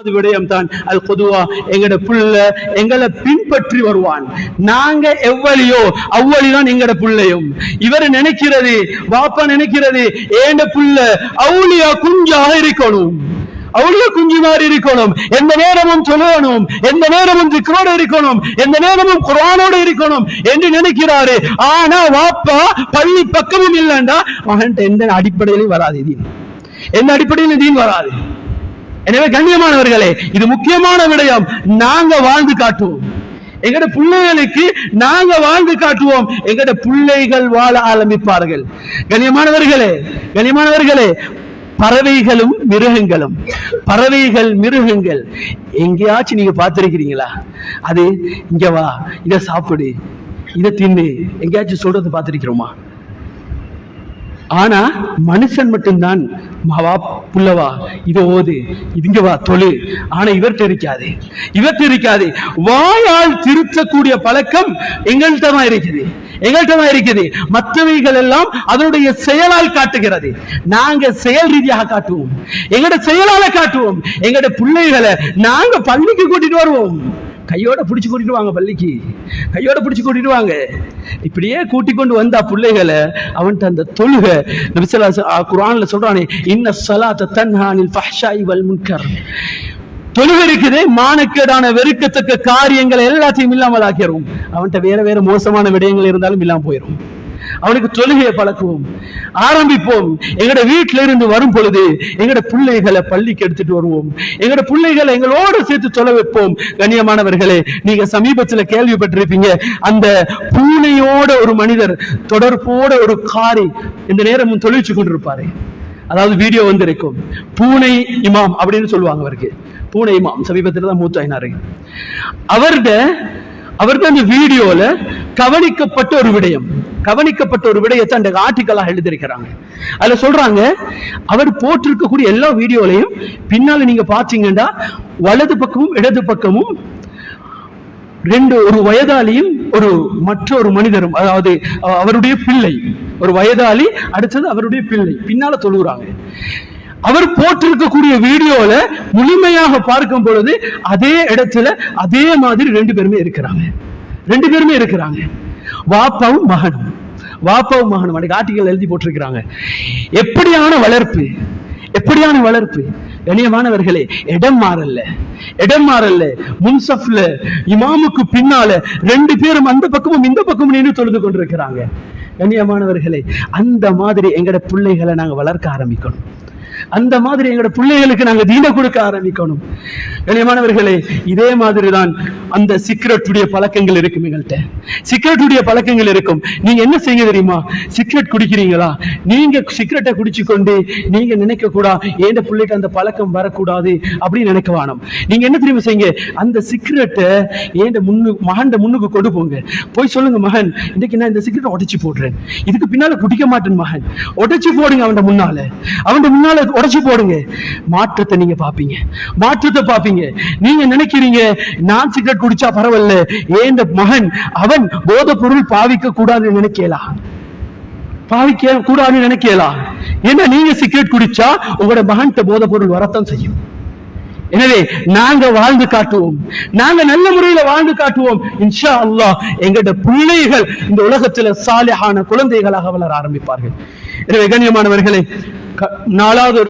அது விடயம் தான் அல் பொதுவா எங்கட புள்ள எங்களை பின்பற்றி வருவான். நாங்க எவ்வளியோ அவ்வளிதான் எங்கட புள்ளையும். இவர் நினைக்கிறது வாப்பா நினைக்கிறது ஏண்ட புள்ள அவுளியா குஞ்சாக இருக்கணும். அவ்வளவு குஞ்சு மாதிரி இருக்கணும். எந்த நேரமும் சொல்லணும். எந்த நேரமும் திக்ரோட இருக்கணும். எந்த நேரமும் குரானோட இருக்கணும். என்று நினைக்கிறாரு. ஆனா வாப்பா பள்ளி பக்கமும் இல்லைண்டா மகன் எந்த அடிப்படையிலும் வராது தீன். எந்த அடிப்படையிலும் தீன் வராது. எனவே கண்ணியமானவர்களே இது முக்கியமான விடயம். நாங்க வாழ்ந்து காட்டுவோம். எங்கட பிள்ளைகளுக்கு நாங்க வாழ்ந்து காட்டுவோம். எங்கட பிள்ளைகள் வாழ ஆரம்பிப்பார்கள். கண்ணியமானவர்களே கண்ணியமானவர்களே பறவைகளும் மிருகங்களும் பறவைகள் மிருகங்கள். எங்கேயாச்சும் நீங்க பார்த்திருக்கிறீங்களா? அது இங்க வா இதை சாப்பிடு இத தின்னு. எங்கேயாச்சும் சொல்றது பார்த்திருக்கிறோமா? ஆனா மனுஷன் மட்டும்தான். மாவா புள்ளவா இதை ஓது இதுங்க வா தொழு. ஆனா இவர்கிட்ட இருக்காது இவர்கிட்ட இருக்காது வாயால் திருத்தக்கூடிய பழக்கம் எங்கள்கிட்ட தான் இருக்குது. எங்கள்கிட்ட தான் இருக்குது. மற்றவைகள் எல்லாம் அதனுடைய செயலால் காட்டுகிறது. நாங்க செயல் ரீதியாக காட்டுவோம். எங்களோட செயலால காட்டுவோம். எங்களோட பிள்ளைகளை நாங்க பள்ளிக்கு கூட்டிட்டு வருவோம். கையோட பிடிச்சி கூட்டிட்டு வாங்க பள்ளிக்கு. கையோட பிடிச்சி கூட்டிட்டு வாங்க. இப்படியே கூட்டி கொண்டு வந்தா பிள்ளைகளை அவன்கிட்ட அந்த தொழுக நபிசல்லா குரான்ல சொல்றானே இன்ன சலாத்த தன்ஹானில் ஃபஹ்ஷாய் வல் முன்கர். தொழுகை இருக்குது மானக்கேடான வெறுக்கத்தக்க காரியங்களை எல்லாத்தையும் இல்லாமல் ஆக்கிரும் அவன்கிட்ட வேற வேற மோசமான விடயங்கள் இருந்தாலும் இல்லாமல் போயிடும் அவனுக்கு தொழுகையை பழக்குவோம். ஆரம்பிப்போம். எங்கட வீட்டில இருந்து வரும் பொழுது எங்களோட பிள்ளைகளை பள்ளிக்கு எடுத்துட்டு வருவோம். எங்கட பிள்ளைகளை எங்களோடு சேர்த்து சொல்ல வைப்போம். கண்ணியமானவர்களே நீங்க சமீபத்துல கேள்விப்பட்டிருப்பீங்க. அந்த பூனையோட ஒரு மனிதர் தொடர்போட ஒரு காரி இந்த நேரமும் தொழிற்சி கொண்டிருப்பாரு. அதாவது வீடியோ வந்திருக்கும். பூனை இமாம் அப்படின்னு சொல்லுவாங்க அவருக்கு. பூனை இமாம். சமீபத்தில் தான் மூத்தாயினாரு. அவர்கிட்ட அவர்கிட்ட அந்த வீடியோல கவனிக்கப்பட்ட ஒரு விடயம். கவனிக்கப்பட்ட ஒரு விடயத்தை அந்த ஆர்டிக்கலாக எழுதியிருக்கிறாங்க. அதுல சொல்றாங்க அவர் போட்டிருக்கக்கூடிய எல்லா வீடியோலையும் பின்னால நீங்க பாத்தீங்கன்னா வலது பக்கமும் இடது பக்கமும் ரெண்டு ஒரு வயதாளியும் ஒரு மற்றொரு மனிதரும் அதாவது அவருடைய பிள்ளை ஒரு வயதாளி அடுத்தது அவருடைய பிள்ளை பின்னால தொழுகிறாங்க அவர் போட்டிருக்கக்கூடிய வீடியோல முழுமையாக பார்க்கும் பொழுது அதே இடத்துல அதே மாதிரி ரெண்டு பேருமே இருக்கிறாங்க. ரெண்டு பேருமே இருக்கிறாங்க. வாப்பாவும் மகனும். வாப்பாவும் மகனும். அன்னைக்கு ஆர்டிக்கல் எழுதி போட்டிருக்கிறாங்க. எப்படியான வளர்ப்பு? எப்படியான வளர்ப்பு? கண்ணியமானவர்களே இடம் மாறல்ல. இடம் மாறல்ல. முன்சப்ல இமாமுக்கு பின்னால ரெண்டு பேரும் அந்த பக்கமும் இந்த பக்கமும் நின்று தொழுது கொண்டிருக்கிறாங்க. கண்ணியமானவர்களே அந்த மாதிரி எங்கட பிள்ளைகளை நாங்க வளர்க்க ஆரம்பிக்கணும். அந்த மாதிரி எங்களோட பிள்ளைகளுக்கு நாங்க தீன கொடுக்க ஆரம்பிக்கணும். கண்ணியமானவர்களே இதே மாதிரி தான் அந்த சிகரெட்டுடைய பழக்கங்கள் இருக்கும் எங்கள்கிட்ட சிகரெட்டுடைய பழக்கங்கள் இருக்கும். நீங்க என்ன செய்ய தெரியுமா? சிகரெட் குடிக்கிறீங்களா? நீங்க சிகரெட்டை குடிச்சு கொண்டு நீங்க நினைக்க கூடா ஏண்ட பிள்ளைக்கு அந்த பழக்கம் வரக்கூடாது? அப்படின்னு நினைக்க வேணாம். நீங்க என்ன தெரியுமா செய்யுங்க? அந்த சிகரெட்டை ஏண்ட முன்னு மகன் முன்னுக்கு கொண்டு போங்க. போய் சொல்லுங்க மகன் இன்னைக்கு நான் இந்த சிகரெட்டை உடைச்சு போடுறேன். இதுக்கு பின்னால குடிக்க மாட்டேன் மகன். உடைச்சு போடுங்க அவன் முன்னால. அவன் முன்னால உடைச்சு போடுங்க. மாற்றத்தை நீங்க பாப்பீங்க மாற்றத்தை பாப்பீங்க நீங்க நினைக்கிறீங்க நான் சிகரெட் குடிச்சா பரவாயில்ல. ஏன் மகன் அவன் போத பொருள் பாவிக்க கூடாதுன்னு நினைக்கலாம் பாவிக்க கூடாதுன்னு நினைக்கலாம் ஏன்னா நீங்க சிகரெட் குடிச்சா உங்களோட மகன்கிட்ட போத பொருள் வரத்தான் செய்யும். எனவே நாங்க வாழ்ந்து காட்டுவோம். நாங்க நல்ல முறையில வாழ்ந்து காட்டுவோம். இன்ஷா அல்லாஹ் எங்கட பிள்ளைகள் இந்த உலகத்துல சாலிஹான குழந்தைகளாக வளர ஆரம்பிப்பார்கள். எனவே கண்ணியமானவர்களே நாலாவது